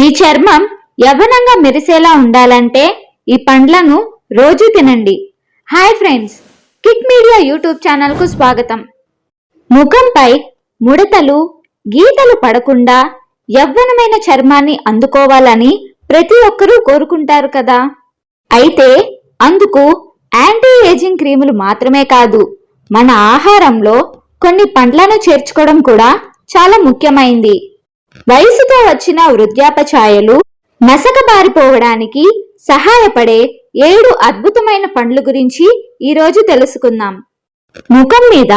మీ చర్మం యవ్వనంగా మెరిసేలా ఉండాలంటే ఈ పండ్లను రోజు తినండి. Hi friends Kick Media YouTube ఛానల్కు స్వాగతం. ముఖంపై ముడతలు గీతలు పడకుండా యవ్వనమైన చర్మాన్ని అందుకోవాలని ప్రతి ఒక్కరూ కోరుకుంటారు కదా? అయితే అందుకు యాంటీ ఏజింగ్ క్రీములు మాత్రమే కాదు మన ఆహారంలో కొన్ని పండ్లను చేర్చుకోవడం కూడా చాలా ముఖ్యమైంది. వయసుతో వచ్చిన వృద్ధాప్య ఛాయలు నసకబారిపోవడానికి సహాయపడే ఏడు అద్భుతమైన పండ్లు గురించి ఈరోజు తెలుసుకుందాం. ముఖం మీద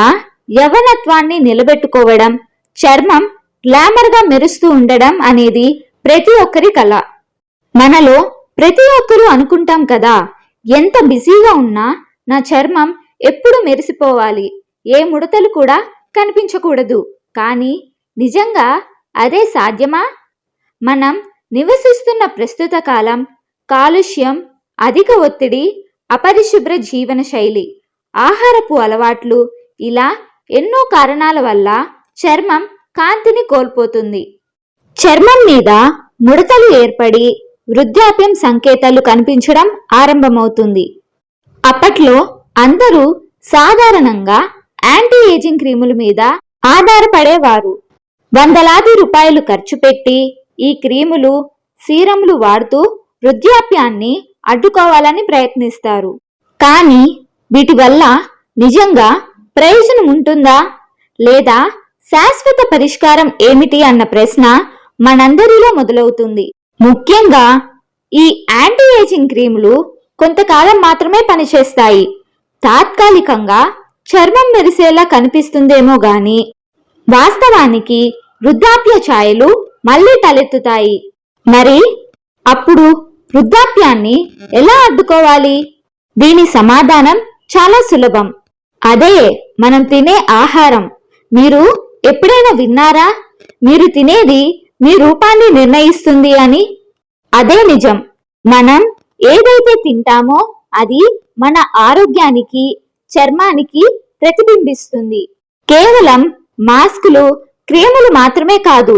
యవనత్వాన్ని నిలబెట్టుకోవడం చర్మం గ్లామర్గా మెరుస్తూ ఉండడం అనేది ప్రతి ఒక్కరి కళ మనలో ప్రతి ఒక్కరూ అనుకుంటాం కదా ఎంత బిజీగా ఉన్నా నా చర్మం ఎప్పుడు మెరిసిపోవాలి ఏ ముడతలు కూడా కనిపించకూడదు. కానీ నిజంగా అదే సాధ్యమా? మనం నివసిస్తున్న ప్రస్తుత కాలం కాలుష్యం అధిక ఒత్తిడి అపరిశుభ్ర జీవన శైలి ఆహారపు అలవాట్లు ఇలా ఎన్నో కారణాల వల్ల చర్మం కాంతిని కోల్పోతుంది. చర్మం మీద ముడతలు ఏర్పడి వృద్ధాప్యం సంకేతాలు కనిపించడం ఆరంభమవుతుంది. అప్పట్లో అందరూ సాధారణంగా యాంటీ ఏజింగ్ క్రీముల మీద ఆధారపడేవారు. వందలాది రూపాయలు ఖర్చు పెట్టి ఈ క్రీములు సీరంలు వాడుతూ వృద్ధాప్యాన్ని అడ్డుకోవాలని ప్రయత్నిస్తారు. కానీ వీటి వల్ల నిజంగా ప్రయోజనం ఉంటుందా? లేదా శాశ్వత పరిష్కారం ఏమిటి అన్న ప్రశ్న మనందరిలో మొదలవుతుంది. ముఖ్యంగా ఈ యాంటీ ఏజింగ్ క్రీములు కొంతకాలం మాత్రమే పనిచేస్తాయి. తాత్కాలికంగా చర్మం మెరిసేలా కనిపిస్తుందేమో గాని వాస్తవానికి వృద్ధాప్య ఛాయలు మళ్ళీ తలెత్తుతాయి. మరి అప్పుడు వృద్ధాప్యాన్ని ఎలా అడ్డుకోవాలి? దీని సమాధానం చాలా సులభం. అదే మనం తినే ఆహారం. మీరు ఎప్పుడైనా విన్నారా? మీరు తినేది మీ రూపాన్ని నిర్ణయిస్తుంది అని? అదే నిజం. మనం ఏదైతే తింటామో అది మన ఆరోగ్యానికి చర్మానికి ప్రతిబింబిస్తుంది. కేవలం మాస్కులు క్రియములు మాత్రమే కాదు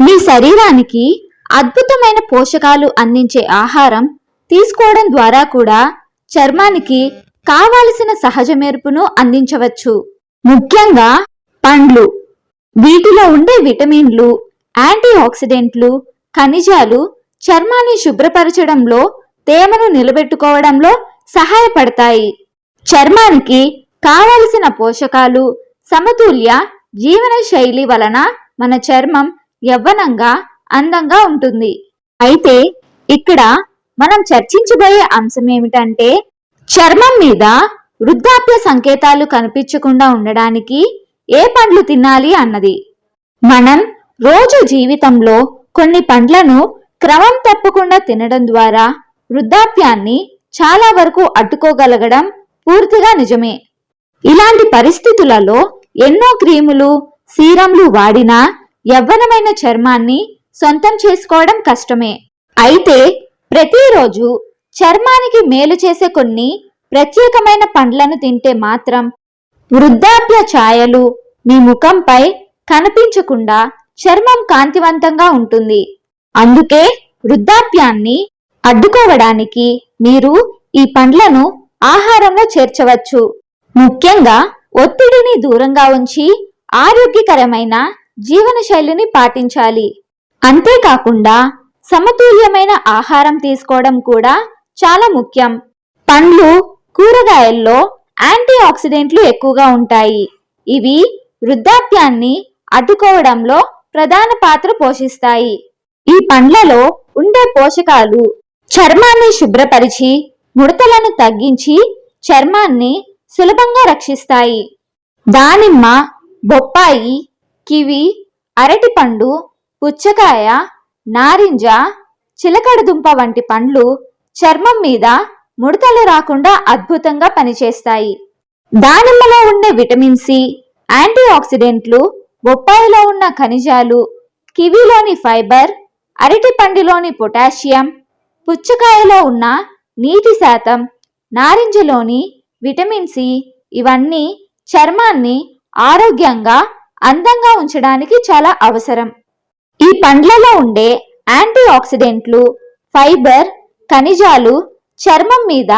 మీ శరీరానికి అద్భుతమైన పోషకాలు అందించే ఆహారం తీసుకోవడం ద్వారా కూడా చర్మానికి కావలసిన సహజ మెరుపును అందించవచ్చు. ముఖ్యంగా పండ్లు వీటిలో ఉండే విటమిన్లు యాంటీ ఆక్సిడెంట్లు ఖనిజాలు చర్మాన్ని శుభ్రపరచడంలో తేమను నిలబెట్టుకోవడంలో సహాయపడతాయి. చర్మానికి కావలసిన పోషకాలు సమతుల్య జీవన శైలి వలన మన చర్మం యవ్వనంగా అందంగా ఉంటుంది. అయితే ఇక్కడ మనం చర్చించబోయే అంశం ఏమిటంటే చర్మం మీద వృద్ధాప్య సంకేతాలు కనిపించకుండా ఉండడానికి ఏ పండ్లు తినాలి అన్నది. మనం రోజు జీవితంలో కొన్ని పండ్లను క్రమం తప్పకుండా తినడం ద్వారా వృద్ధాప్యాన్ని చాలా వరకు అడ్డుకోగలగడం పూర్తిగా నిజమే. ఇలాంటి పరిస్థితులలో ఎన్నో క్రీములు సీరంలు వాడినా యవ్వనమైన చర్మాన్ని సొంతం చేసుకోవడం కష్టమే. అయితే ప్రతిరోజు చర్మానికి మేలు చేసే కొన్ని ప్రత్యేకమైన పండ్లను తింటే మాత్రం వృద్ధాప్య ఛాయలు మీ ముఖంపై కనిపించకుండా చర్మం కాంతివంతంగా ఉంటుంది. అందుకే వృద్ధాప్యాన్ని అడ్డుకోవడానికి మీరు ఈ పండ్లను ఆహారంలో చేర్చవచ్చు. ముఖ్యంగా ఒత్తిడిని దూరంగా ఉంచి ఆరోగ్యకరమైన జీవన శైలిని పాటించాలి. అంతేకాకుండా సమతుల్యమైన ఆహారం తీసుకోవడం కూడా చాలా ముఖ్యం. పండ్లు కూరగాయల్లో యాంటీ ఆక్సిడెంట్లు ఎక్కువగా ఉంటాయి. ఇవి వృద్ధాప్యాన్ని అడ్డుకోవడంలో ప్రధాన పాత్ర పోషిస్తాయి. ఈ పండ్లలో ఉండే పోషకాలు చర్మాన్ని శుభ్రపరిచి ముడతలను తగ్గించి చర్మాన్ని సులభంగా రక్షిస్తాయి. దానిమ్మ బొప్పాయి కివి అరటిపండు పుచ్చకాయ నారింజ చిలకడదుంప వంటి పండ్లు చర్మం మీద ముడతలు రాకుండా అద్భుతంగా పనిచేస్తాయి. దానిమ్మలో ఉండే విటమిన్ సి యాంటీ ఆక్సిడెంట్లు బొప్పాయిలో ఉన్న ఖనిజాలు కివిలోని ఫైబర్ అరటిపండులోని పొటాషియం పుచ్చకాయలో ఉన్న నీటి శాతం నారింజలోని విటమిన్ సి ఇవన్నీ చర్మాన్ని ఆరోగ్యంగా అందంగా ఉంచడానికి చాలా అవసరం. ఈ పండ్లలో ఉండే యాంటీ ఆక్సిడెంట్లు ఫైబర్ ఖనిజాలు చర్మం మీద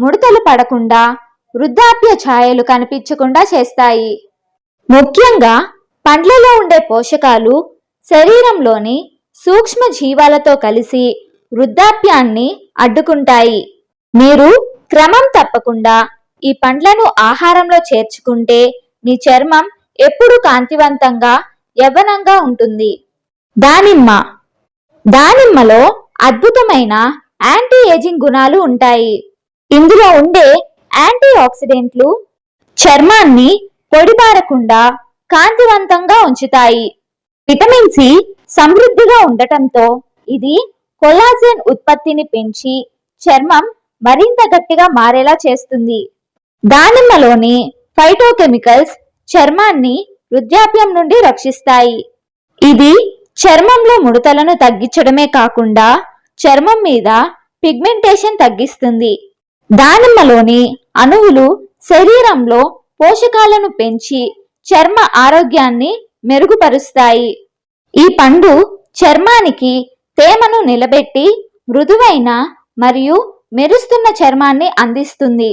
ముడతలు పడకుండా వృద్ధాప్య ఛాయలు కనిపించకుండా చేస్తాయి. ముఖ్యంగా పండ్లలో ఉండే పోషకాలు శరీరంలోని సూక్ష్మ జీవాలతో కలిసి వృద్ధాప్యాన్ని అడ్డుకుంటాయి. మీరు క్రమం తప్పకుండా ఈ పండ్లను ఆహారంలో చేర్చుకుంటే మీ చర్మం ఎప్పుడూ కాంతివంతంగా యవ్వనంగా ఉంటుంది. దానిమ్మ. దానిమ్మలో అద్భుతమైన యాంటీ ఏజింగ్ గుణాలు ఉంటాయి. ఇందులో ఉండే యాంటీ ఆక్సిడెంట్లు చర్మాన్ని పొడిబారకుండా కాంతివంతంగా ఉంచుతాయి. విటమిన్ సి సమృద్ధిగా ఉండటంతో ఇది కొలాజెన్ ఉత్పత్తిని పెంచి చర్మం మరింత గట్టిగా మారేలా చేస్తుంది. దానిమ్మలోని ఫైటోకెమికల్స్ చర్మాన్ని వృద్ధాప్యం నుండి రక్షిస్తాయి. ఇది చర్మంలో ముడతలను తగ్గించడమే కాకుండా చర్మం మీద పిగ్మెంటేషన్ తగ్గిస్తుంది. దానిమ్మలోని అణువులు శరీరంలో పోషకాలను పెంచి చర్మ ఆరోగ్యాన్ని మెరుగుపరుస్తాయి. ఈ పండు చర్మానికి తేమను నిలబెట్టి మృదువైన మరియు మెరుస్తున్న చర్మాన్ని అందిస్తుంది.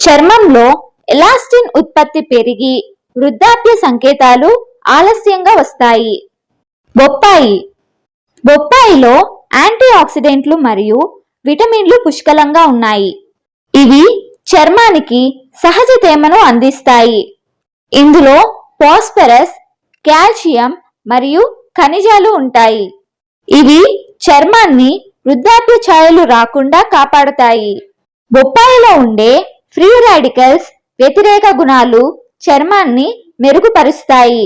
చర్మంలో ఎలాస్టిన్ ఉత్పత్తి పెరిగి వృద్ధాప్య సంకేతాలు ఆలస్యంగా వస్తాయి. బొప్పాయి. బొప్పాయిలో యాంటీ ఆక్సిడెంట్లు మరియు విటమిన్లు పుష్కలంగా ఉన్నాయి. ఇవి చర్మానికి సహజ తేమను అందిస్తాయి. ఇందులో ఫాస్ఫరస్ కాల్షియం మరియు ఖనిజాలు ఉంటాయి. ఇవి చర్మాన్ని వృద్ధాప్య ఛాయలు రాకుండా కాపాడతాయి. బొప్పాయిలో ఉండే ఫ్రీ రాడికల్స్ వ్యతిరేక గుణాలు చర్మాన్ని మెరుగుపరుస్తాయి.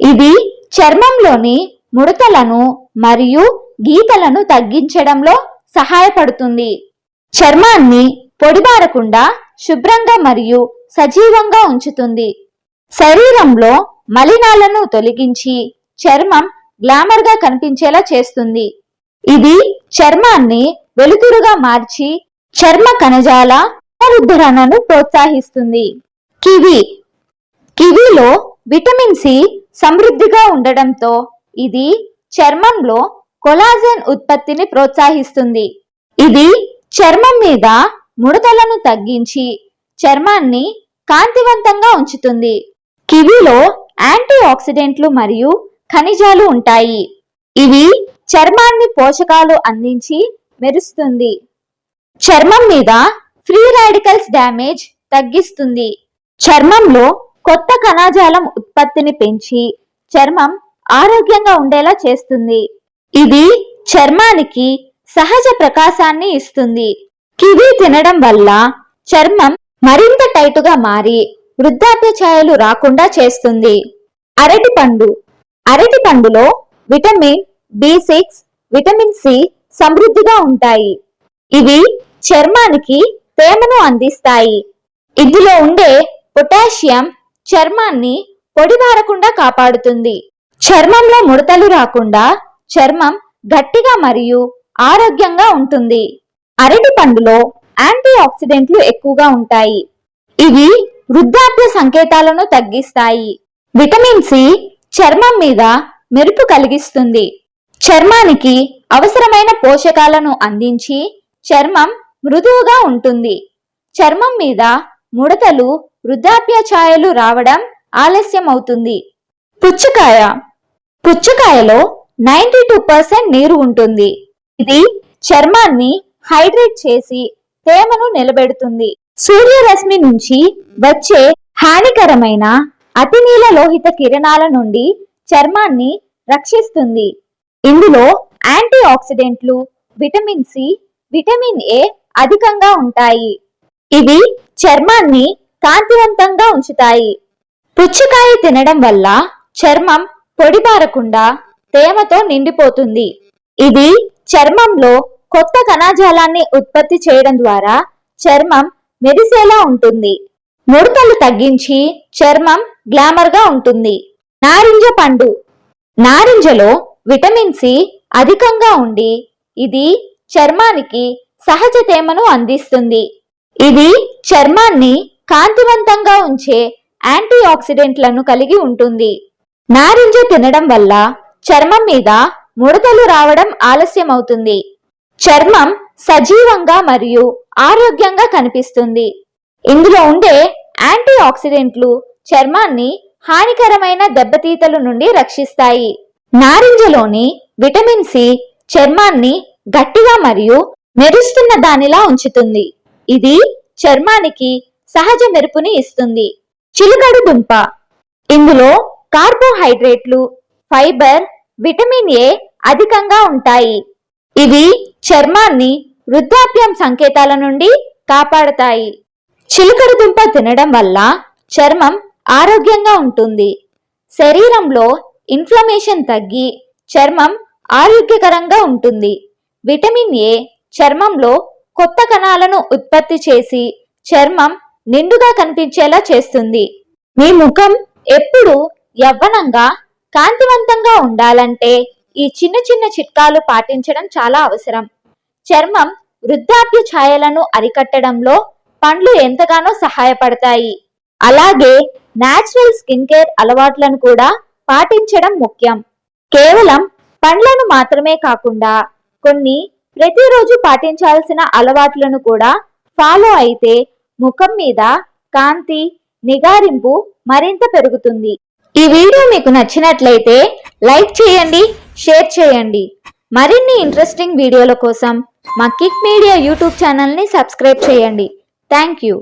ఇది చర్మంలోని ముడతలను మరియు గీతలను తగ్గించడంలో సహాయపడుతుంది. చర్మాన్ని పొడిబారకుండా శుభ్రంగా మరియు సజీవంగా ఉంచుతుంది. శరీరంలో మలినాలను తొలగించి చర్మం గ్లామర్గా కనిపించేలా చేస్తుంది. ఇది చర్మాన్ని వెలుతురుగా మార్చి చర్మ కణజాల పునరుద్ధరణను ప్రోత్సహిస్తుంది. కివి. కివిలో విటమిన్ సి సమృద్ధిగా ఉండడంతో ఇది చర్మంలో కొలాజెన్ ఉత్పత్తిని ప్రోత్సహిస్తుంది. ఇది చర్మం మీద ముడతలను తగ్గించి చర్మాన్ని కాంతివంతంగా ఉంచుతుంది. కివిలో యాంటీ ఆక్సిడెంట్లు మరియు ఖనిజాలు ఉంటాయి. ఇవి చర్మాన్ని పోషకాలు అందించి మెరుస్తుంది. చర్మం మీద ఫ్రీ రాడికల్స్ డ్యామేజ్ తగ్గిస్తుంది. చర్మంలో కొత్త కణజాలం ఉత్పత్తిని పెంచి చర్మం ఆరోగ్యంగా ఉండేలా చేస్తుంది. ఇది చర్మానికి సహజ ప్రకాశాన్ని ఇస్తుంది. కివి తినడం వల్ల చర్మం మరింత టైటుగా మారి వృద్ధాప్య ఛాయలు రాకుండా చేస్తుంది. అరటి పండు. అరటి పండులో vitamin B six vitamin C సమృద్ధిగా ఉంటాయి. ఇవి చర్మానికి తేమను అందిస్తాయి. ఇందులో ఉండే పొటాషియం చర్మాన్ని పొడిబారకుండా కాపాడుతుంది. చర్మంలో ముడతలు రాకుండా చర్మం గట్టిగా మరియు ఆరోగ్యంగా ఉంటుంది. అరటి పండులో యాంటీ ఆక్సిడెంట్లు ఎక్కువగా ఉంటాయి. ఇవి వృద్ధాప్య సంకేతాలను తగ్గిస్తాయి. విటమిన్ సి చర్మం మీద మెరుపు కలిగిస్తుంది. చర్మానికి అవసరమైన పోషకాలను అందించి చర్మం మృదువుగా ఉంటుంది. చర్మం మీద ముడతలు వృద్ధాప్య ఛాయలు రావడం ఆలస్యం అవుతుంది పుచ్చకాయ. పుచ్చకాయలో నైంటీ టూ పర్సెంట్ నీరు ఉంటుంది. ఇది చర్మాన్ని హైడ్రేట్ చేసి తేమను నిలబెడుతుంది. సూర్యరశ్మి నుంచి వచ్చే హానికరమైన అతినీల లోహిత కిరణాల నుండి చర్మాన్ని రక్షిస్తుంది. ఇందులో యాంటీ ఆక్సిడెంట్లు విటమిన్ సి విటమిన్ ఏ అధికంగా ఉంటాయి. ఇవి చర్మాన్ని కాంతివంతంగా ఉంచుతాయి. పుచ్చకాయ తినడం వల్ల చర్మం పొడిబారకుండా తేమతో నిండిపోతుంది. ఇది చర్మంలో కొత్త కణజాలాన్ని ఉత్పత్తి చేయడం ద్వారా చర్మం మెరిసేలా ఉంటుంది. ముడతలు తగ్గించి చర్మం గ్లామర్గా ఉంటుంది. నారింజ పండు. నారింజలో విటమిన్ సి అధికంగా ఉండి ఇది చర్మానికి సహజ తేమను అందిస్తుంది. ఇది చర్మాన్ని కాంతివంతంగా ఉంచే యాంటీ ఆక్సిడెంట్లను కలిగి ఉంటుంది. నారింజ తినడం వల్ల చర్మం మీద ముడతలు రావడం ఆలస్యమవుతుంది. చర్మం సజీవంగా మరియు ఆరోగ్యంగా కనిపిస్తుంది. ఇందులో ఉండే యాంటీ ఆక్సిడెంట్లు చర్మాన్ని హానికరమైన దెబ్బతీతల నుండి రక్షిస్తాయి. నారింజలోని విటమిన్ సి చర్మాన్ని గట్టిగా మరియు మెరుస్తున్న దానిలా ఉంచుతుంది. ఇది చర్మానికి సహజ మెరుపుని ఇస్తుంది. చిలుకడు దుంప. ఇందులో కార్బోహైడ్రేట్లు ఫైబర్ విటమిన్ ఏ అధికంగా ఉంటాయి. ఇవి చర్మాన్ని వృద్ధాప్యం సంకేతాల నుండి కాపాడతాయి. చిలుకడు దుంప తినడం వల్ల చర్మం ఆరోగ్యంగా ఉంటుంది. శరీరంలో ఇన్ఫ్లమేషన్ తగ్గి చర్మం ఆరోగ్యకరంగా ఉంటుంది. విటమిన్ ఏ చర్మంలో కొత్త కణాలను ఉత్పత్తి చేసి చర్మం నిండుగా కనిపించేలా చేస్తుంది. మీ ముఖం ఎప్పుడు యవ్వనంగా కాంతివంతంగా ఉండాలంటే ఈ చిన్న చిన్న చిట్కాలు పాటించడం చాలా అవసరం. చర్మం వృద్ధాప్య ఛాయలను అరికట్టడంలో పండ్లు ఎంతగానో సహాయపడతాయి. అలాగే నాచురల్ స్కిన్ కేర్ అలవాట్లను కూడా పాటించడం ముఖ్యం. కేవలం పండ్లను మాత్రమే కాకుండా కొన్ని ప్రతిరోజు పాటించాల్సిన అలవాట్లను కూడా ఫాలో అయితే ముఖం మీద కాంతి నిగారింపు మరింత పెరుగుతుంది. ఈ వీడియో మీకు నచ్చినట్లయితే లైక్ చేయండి షేర్ చేయండి. మరిన్ని ఇంట్రెస్టింగ్ వీడియోల కోసం మా కిక్ మీడియా యూట్యూబ్ ఛానల్ని సబ్స్క్రైబ్ చేయండి. Thank you.